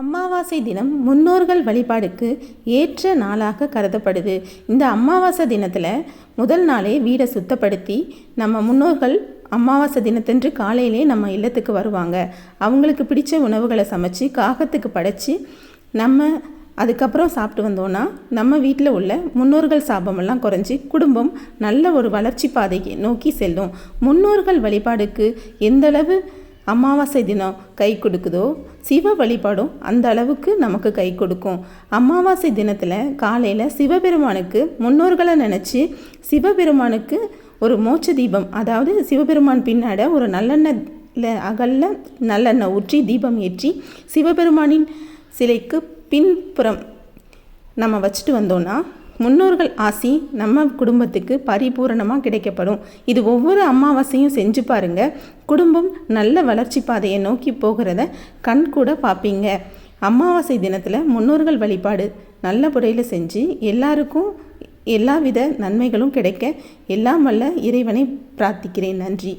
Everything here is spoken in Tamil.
அமாவாசை தினம் முன்னோர்கள் வழிபாடுக்கு ஏற்ற நாளாக கருதப்படுது. இந்த அமாவாசை தினத்தில் முதல் நாளே வீடை சுத்தப்படுத்தி நம்ம முன்னோர்கள் அமாவாசை தினத்தன்று காலையிலே நம்ம இல்லத்துக்கு வருவாங்க. அவங்களுக்கு பிடிச்ச உணவுகளை சமைச்சு காகத்துக்கு படைச்சி நம்ம அதுக்கப்புறம் சாப்பிட்டு வந்தோன்னா நம்ம வீட்டில் உள்ள முன்னோர்கள் சாபமெல்லாம் குறைஞ்சி குடும்பம் நல்ல ஒரு வளர்ச்சி பாதையை நோக்கி செல்லும். முன்னோர்கள் வழிபாடுக்கு எந்தளவு அமாவாசை தினம் கை கொடுக்குதோ? சிவ வழிபாடும் அந்த அளவுக்கு நமக்கு கை கொடுக்கும். அமாவாசை தினத்தில் காலையில் சிவபெருமானுக்கு முன்னோர்களை நினச்சி சிவபெருமானுக்கு ஒரு மோட்ச தீபம் அதாவது சிவபெருமான் பின்னாட ஒரு நல்லெண்ணெய் அகல்ல நல்லெண்ணெய் ஊற்றி தீபம் ஏற்றி சிவபெருமானின் சிலைக்கு பின்புறம் நம்ம வச்சுட்டு வந்தோன்னா முன்னோர்கள் ஆசி நம்ம குடும்பத்துக்கு பரிபூரணமாக கிடைக்கப்படும். இது ஒவ்வொரு அமாவாசையும் செஞ்சு பாருங்க. குடும்பம் நல்ல வளர்ச்சி பாதையை நோக்கி போகிறத கண் கூட பார்ப்பீங்க அமாவாசை தினத்தில் முன்னோர்கள் வழிபாடு நல்ல முறையில் செஞ்சு எல்லாருக்கும் எல்லாவித நன்மைகளும் கிடைக்க எல்லாம் வல்ல இறைவனை பிரார்த்திக்கிறேன். நன்றி.